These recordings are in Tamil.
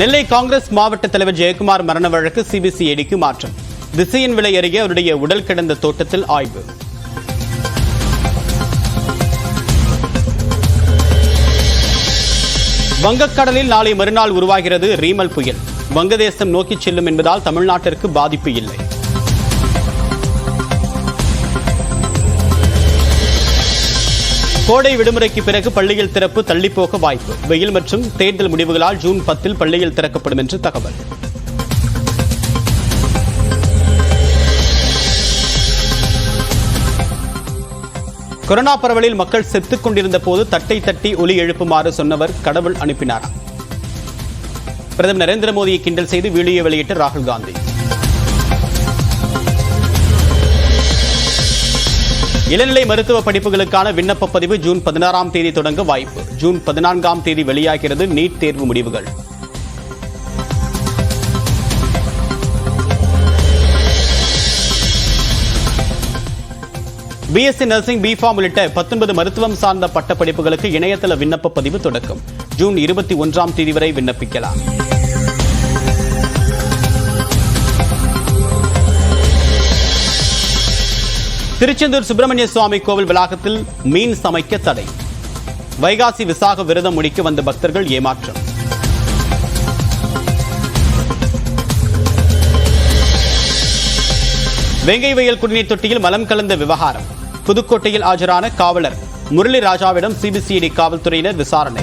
நெல்லை காங்கிரஸ் மாவட்ட தலைவர் ஜெயக்குமார் மரண வழக்கு சிபிசிஐடிக்கு மாற்றம். திசையின் விலை அருகே அவருடைய உடல் கிடந்த தோட்டத்தில் ஆய்வு. வங்கக்கடலில் நாளை மறுநாள் உருவாகிறது ரீமல் புயல். வங்கதேசம் நோக்கிச் செல்லும் என்பதால் தமிழ்நாட்டிற்கு பாதிப்பு இல்லை. கோடை விடுமுறைக்கு பிறகு பள்ளியில் திறப்பு தள்ளிப்போக வாய்ப்பு. வெயில் மற்றும் தேர்தல் முடிவுகளால் ஜூன் பத்தில் பள்ளியில் திறக்கப்படும் என்று தகவல். கொரோனா பரவலில் மக்கள் செத்துக் கொண்டிருந்த போது தட்டை தட்டி ஒலி எழுப்புமாறு சொன்னவர் கடவுள் அனுப்பினார்? பிரதமர் நரேந்திர மோடியை கிண்டல் செய்து வீடியோ வெளியிட்ட ராகுல் காந்தி. இளநிலை மருத்துவ படிப்புகளுக்கான விண்ணப்ப பதிவு ஜூன் பதினாறாம் தேதி தொடங்க வாய்ப்பு. ஜூன் பதினான்காம் தேதி வெளியாகிறது நீட் தேர்வு முடிவுகள். பிஎஸ்சி நர்சிங் பிஃபார்ம் உள்ளிட்ட பத்தொன்பது மருத்துவம் சார்ந்த பட்டப்படிப்புகளுக்கு இணையதள விண்ணப்ப பதிவு தொடக்கம். ஜூன் இருபத்தி ஒன்றாம் தேதி வரை விண்ணப்பிக்கலாம். திருச்செந்தூர் சுப்பிரமணிய சுவாமி கோவில் வளாகத்தில் மீன் சமைக்க தடை. வைகாசி விசாக விரதம் முடிக்க வந்த பக்தர்கள் ஏமாற்றம். வெங்கை வயல் குடிநீர் தொட்டியில் மலம் கலந்த விவகாரம். புதுக்கோட்டையில் ஆஜரான காவலர். முரளி ராஜாவிடம் சிபிசிஐடி காவல்துறையினர் விசாரணை.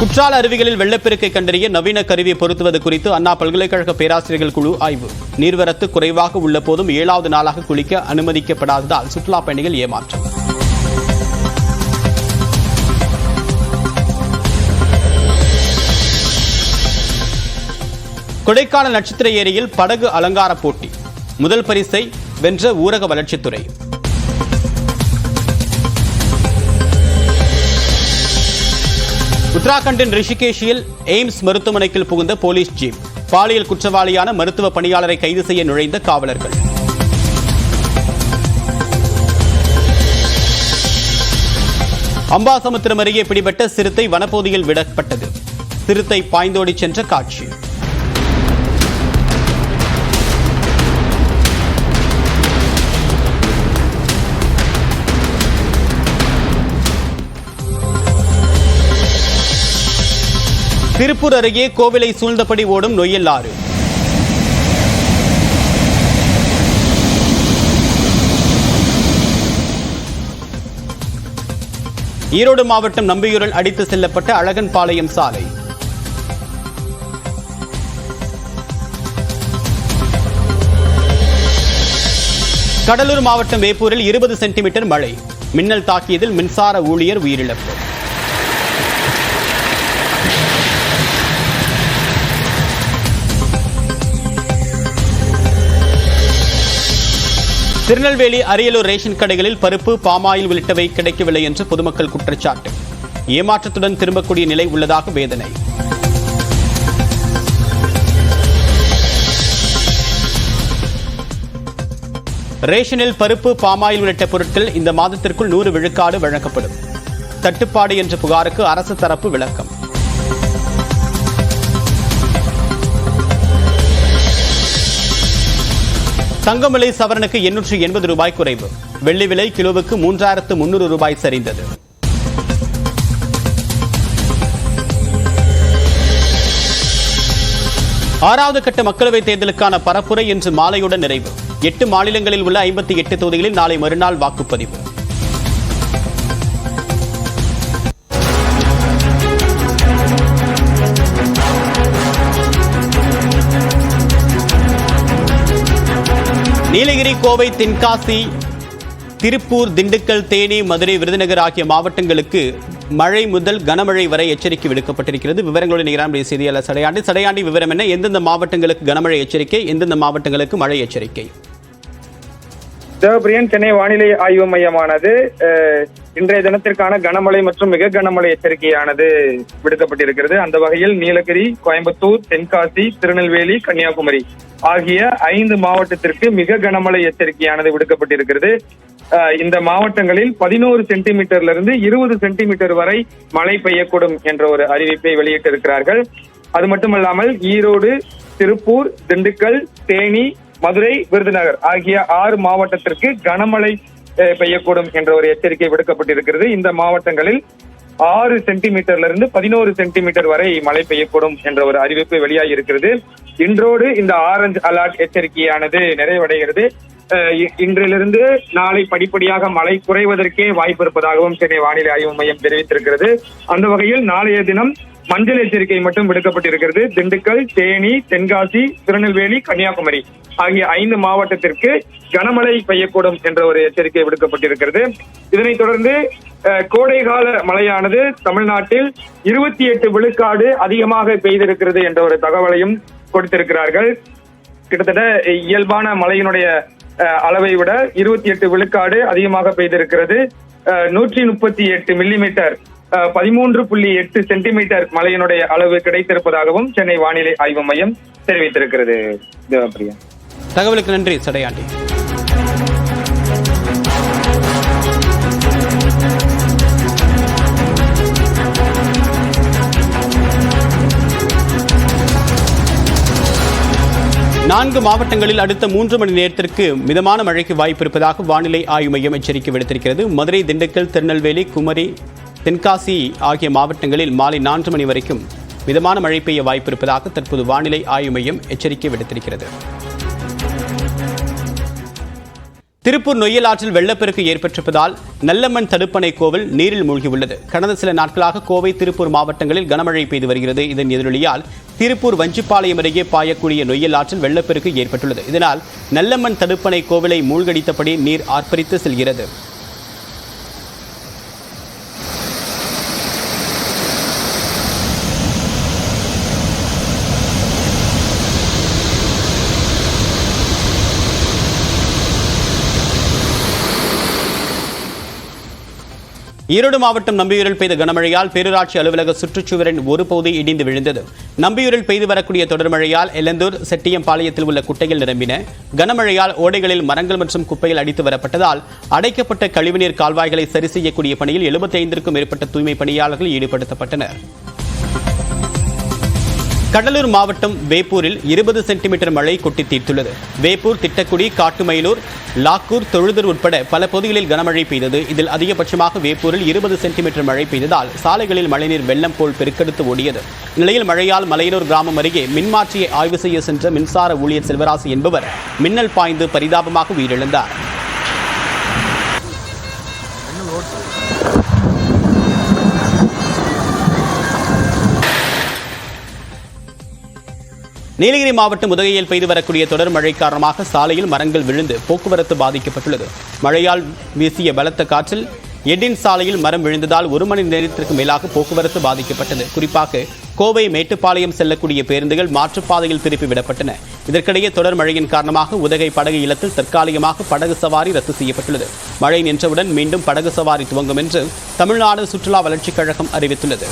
குற்றால அருவிகளில் வெள்ளப்பெருக்கை கண்டறிய நவீன கருவியை பொருத்துவது குறித்து அண்ணா பல்கலைக்கழக பேராசிரியர்கள் குழு ஆய்வு. நீர்வரத்து குறைவாக உள்ள போதும் ஏழாவது நாளாக குளிக்க அனுமதிக்கப்படாததால் சுற்றுலா பயணிகள் ஏமாற்றம். கொடைக்கானல் நட்சத்திர ஏரியில் படகு அலங்கார போட்டி. முதல் பரிசை வென்ற ஊரக வளர்ச்சித்துறை உத்தராகண்டின் ரிஷிகேஷில் எய்ம்ஸ் மருத்துவமனைக்கு புகுந்த போலீஸ் ஜீப். பாலியல் குற்றவாளியான மருத்துவ பணியாளரை கைது செய்ய நுழைந்த காவலர்கள். அம்பாசமுத்திரம் அருகே பிடிபட்ட சிறுத்தை வனப்பகுதியில் விடப்பட்டது. சிறுத்தை பாய்ந்தோடி சென்ற காட்சி. திருப்பூர் அருகே கோவிலை சூழ்ந்தபடி ஓடும் நொய்யல் ஆறு ஈரோடு மாவட்டம் நம்பியூரில் அடித்து செல்லப்பட்ட அழகன்பாளையம் சாலை. கடலூர் மாவட்டம் வேப்பூரில் இருபது சென்டிமீட்டர் மழை. மின்னல் தாக்கியதில் மின்சார ஊழியர் உயிரிழப்பு. திருநெல்வேலி அரியலூர் ரேஷன் கடைகளில் பருப்பு பாமாயில் உள்ளிட்டவை கிடைக்கவில்லை என்று பொதுமக்கள் குற்றச்சாட்டு. ஏமாற்றத்துடன் திரும்பக்கூடிய நிலை உள்ளதாக வேதனை. ரேஷனில் பருப்பு பாமாயில் உள்ளிட்ட பொருட்கள் இந்த மாதத்திற்குள் நூறு விழுக்காடு வழங்கப்படும். தட்டுப்பாடு என்ற புகாருக்கு அரசு தரப்பு விளக்கம். தங்கம் விலை சவரனுக்கு எண்ணூற்று எண்பது ரூபாய் குறைவு. வெள்ளி விலை கிலோவுக்கு மூன்றாயிரத்து முன்னூறு ரூபாய் சரிந்தது. ஆறாவது கட்ட மக்களவைத் தேர்தலுக்கான பரப்புரை இன்று மாலையுடன் நிறைவு. எட்டு மாநிலங்களில் உள்ள ஐம்பத்தி எட்டு தொகுதிகளில் நாளை மறுநாள் வாக்குப்பதிவு. நீலகிரி கோவை தென்காசி திருப்பூர் திண்டுக்கல் தேனி மதுரை விருதுநகர் ஆகிய மாவட்டங்களுக்கு மழை முதல் கனமழை வரை எச்சரிக்கை விடுக்கப்பட்டிருக்கிறது. விவரங்களோடு நிகரான செய்தியாளர் சடையாண்டி. சடையாண்டி விவரம் என்ன? எந்தெந்த மாவட்டங்களுக்கு கனமழை எச்சரிக்கை? எந்தெந்த மாவட்டங்களுக்கு மழை எச்சரிக்கை? தேவபிரியன் சென்னை வானிலை ஆய்வு மையமானது இன்றைய தினத்திற்கான கனமழை மற்றும் மிக கனமழை எச்சரிக்கையானது விடுக்கப்பட்டிருக்கிறது. அந்த வகையில் நீலகிரி கோயம்புத்தூர் தென்காசி திருநெல்வேலி கன்னியாகுமரி ஆகிய ஐந்து மாவட்டத்திற்கு மிக கனமழை எச்சரிக்கையானது விடுக்கப்பட்டிருக்கிறது. இந்த மாவட்டங்களில் பதினோரு சென்டிமீட்டர்ல இருந்து இருபது சென்டிமீட்டர் வரை மழை பெய்யக்கூடும் என்ற ஒரு அறிவிப்பை வெளியிட்டிருக்கிறார்கள். அது மட்டுமல்லாமல் ஈரோடு திருப்பூர் திண்டுக்கல் தேனி மதுரை விருதுநகர் ஆகிய ஆறு மாவட்டத்திற்கு கனமழை பெய்யக்கூடும் என்ற ஒரு எச்சரிக்கை விடுக்கப்பட்டிருக்கிறது. இந்த மாவட்டங்களில் ஆறு சென்டிமீட்டர்ல இருந்து பதினோரு சென்டிமீட்டர் வரை மழை பெய்யக்கூடும் என்ற ஒரு அறிவிப்பு வெளியாகி இருக்கிறது இன்றோடு இந்த ஆரஞ்சு அலர்ட் எச்சரிக்கையானது நிறைவடைகிறது. அஹ், இன்றிலிருந்து நாளை படிப்படியாக மழை குறைவதற்கே வாய்ப்பு இருப்பதாகவும் சென்னை வானிலை ஆய்வு மையம் தெரிவித்திருக்கிறது. அந்த வகையில் நாளைய தினம் மஞ்சள் எச்சரிக்கை மட்டும் விடுக்கப்பட்டிருக்கிறது. திண்டுக்கல் தேனி தென்காசி திருநெல்வேலி கன்னியாகுமரி ஆகிய ஐந்து மாவட்டத்திற்கு கனமழை பெய்யக்கூடும் என்ற ஒரு எச்சரிக்கை விடுக்கப்பட்டிருக்கிறது. இதனைத் தொடர்ந்து கோடைகால மழையானது தமிழ்நாட்டில் இருபத்தி எட்டு விழுக்காடு அதிகமாக பெய்திருக்கிறது என்ற ஒரு தகவலையும் கொடுத்திருக்கிறார்கள். கிட்டத்தட்ட இயல்பான மழையினுடைய அஹ், அளவை விட இருபத்தி எட்டு விழுக்காடு அதிகமாக பெய்திருக்கிறது. நூற்றி முப்பத்தி எட்டு மில்லிமீட்டர் பதிமூன்று புள்ளி எட்டு சென்டிமீட்டர் மழையினுடைய அளவு கிடைத்திருப்பதாகவும் சென்னை வானிலை ஆய்வு மையம் தெரிவித்திருக்கிறது. தேவப்பிரியா தகவலுக்கு நன்றி சடையாண்டி நான்கு மாவட்டங்களில் அடுத்த மூன்று மணி நேரத்திற்கு மிதமான மழைக்கு வாய்ப்பு இருப்பதாக வானிலை ஆய்வு மையம் எச்சரிக்கை விடுத்திருக்கிறது. மதுரை திண்டுக்கல் திருநெல்வேலி குமரி தென்காசி ஆகிய மாவட்டங்களில் மாலை நான்கு மணி வரைக்கும் மிதமான மழை பெய்ய வாய்ப்பு இருப்பதாக தற்போது வானிலை ஆய்வு மையம் எச்சரிக்கை விடுத்திருக்கிறது. திருப்பூர் நொய்யல் ஆற்றில் வெள்ளப்பெருக்கு ஏற்பட்டிருப்பதால் நல்லம்மன் தடுப்பணை கோவில் நீரில் மூழ்கியுள்ளது. கடந்த சில நாட்களாக கோவை திருப்பூர் மாவட்டங்களில் கனமழை பெய்து வருகிறது. இதன் எதிரொலியால் திருப்பூர் வஞ்சிப்பாளையம் அருகே பாயக்கூடிய நொய்யல் ஆற்றில் வெள்ளப்பெருக்கு ஏற்பட்டுள்ளது. இதனால் நல்லம்மன் தடுப்பணை கோவிலை மூழ்கடித்தபடி நீர் ஆர்ப்பரித்து செல்கிறது. ஈரோடு மாவட்டம் நம்பியூரில் பெய்த கனமழையால் பேரூராட்சி அலுவலக சுற்றுச்சுவரின் ஒரு பகுதி இடிந்து விழுந்தது. நம்பியூரில் பெய்து வரக்கூடிய தொடர் மழையால் எல்லந்தூர் செட்டியம்பாளையத்தில் உள்ள குட்டைகள் நிரம்பின. கனமழையால் ஓடைகளில் மரங்கள் மற்றும் குப்பைகள் அடித்து வரப்பட்டதால் அடைக்கப்பட்ட கழிவுநீர் கால்வாய்களை சரி செய்யக்கூடிய பணியில் 75க்கும் மேற்பட்ட தூய்மை பணியாளர்கள் ஈடுபடுத்தப்பட்டனர். கடலூர் மாவட்டம் வேப்பூரில் இருபது சென்டிமீட்டர் மழை கொட்டி தீர்த்துள்ளது. வேப்பூர் திட்டக்குடி காட்டுமயிலூர் லாக்கூர் தொழுதூர் உட்பட பல பகுதிகளில் கனமழை பெய்தது. இதில் அதிகபட்சமாக வேப்பூரில் இருபது சென்டிமீட்டர் மழை பெய்ததால் சாலைகளில் மழைநீர் வெள்ளம் போல் பெருக்கெடுத்து ஓடியது. நிலையில் மழையால் மலையனூர் கிராமம் அருகே மின்மாற்றியை ஆய்வு செய்ய சென்ற மின்சார ஊழியர் செல்வராசு என்பவர் மின்னல் பாய்ந்து பரிதாபமாக உயிரிழந்தார். நீலகிரி மாவட்டம் உதகையில் பெய்து வரக்கூடிய தொடர் மழை காரணமாக சாலையில் மரங்கள் விழுந்து போக்குவரத்து பாதிக்கப்பட்டுள்ளது. மழையால் வீசிய பலத்த காற்றில் எடின் சாலையில் மரம் விழுந்ததால் ஒரு மணி நேரத்திற்கு மேலாக போக்குவரத்து பாதிக்கப்பட்டது. குறிப்பாக கோவை மேட்டுப்பாளையம் செல்லக்கூடிய பேருந்துகள் மாற்றுப்பாதையில் திருப்பி விடப்பட்டன இதற்கிடையே தொடர் மழையின் காரணமாக உதகை படகு இல்லத்தில் தற்காலிகமாக படகு சவாரி ரத்து செய்யப்பட்டுள்ளது. மழை நின்றவுடன் மீண்டும் படகு சவாரி துவங்கும் என்று தமிழ்நாடு சுற்றுலா வளர்ச்சிக் கழகம் அறிவித்துள்ளது.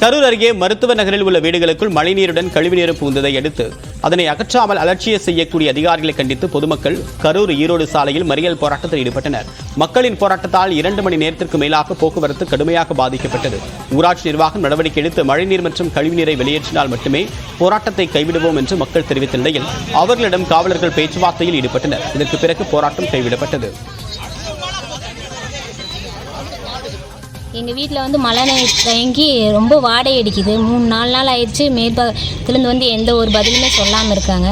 கரூர் அருகே மருத்துவ நகரில் உள்ள வீடுகளுக்குள் மழைநீருடன் கழிவுநீர் புகுந்ததை அடுத்து அதனை அகற்றாமல் அலட்சிய செய்யக்கூடிய அதிகாரிகளை கண்டித்து பொதுமக்கள் கரூர் ஈரோடு சாலையில் மறியல் போராட்டத்தில் ஈடுபட்டனர். மக்களின் போராட்டத்தால் இரண்டு மணி நேரத்திற்கு மேலாக போக்குவரத்து கடுமையாக பாதிக்கப்பட்டது. ஊராட்சி நிர்வாகம் நடவடிக்கை எடுத்து மழைநீர் மற்றும் கழிவுநீரை வெளியேற்றினால் மட்டுமே போராட்டத்தை கைவிடுவோம் என்று மக்கள் தெரிவித்த நிலையில் அவர்களிடம் காவலர்கள் பேச்சுவார்த்தையில் ஈடுபட்டனர். இதற்கு பிறகு போராட்டம் கைவிடப்பட்டது. எங்கள் வீட்டில் வந்து மழை நீர் தேங்கி ரொம்ப வாடை அடிக்குது. மூணு நாலு நாள் ஆயிடுச்சு. மேற்பகத்துலேருந்து வந்து எந்த ஒரு பதிலுமே சொல்லாமல் இருக்காங்க.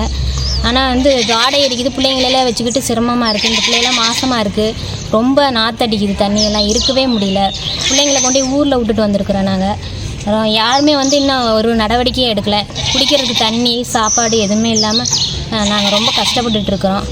ஆனால் வந்து வாடை அடிக்குது. பிள்ளைங்களெல்லாம் வச்சுக்கிட்டு சிரமமாக இருக்குது இந்த பிள்ளையெல்லாம் மாசமாக இருக்குது ரொம்ப நாத்தடிக்குது தண்ணியெல்லாம் இருக்கவே முடியல. பிள்ளைங்களை கொண்டு போய் ஊரில் விட்டுட்டு வந்திருக்கிறோம் நாங்கள் யாருமே வந்து இன்னும் ஒரு நடவடிக்கையே எடுக்கலை. குடிக்கிறதுக்கு தண்ணி சாப்பாடு எதுவுமே இல்லாமல் நாங்கள் ரொம்ப கஷ்டப்பட்டுட்ருக்குறோம்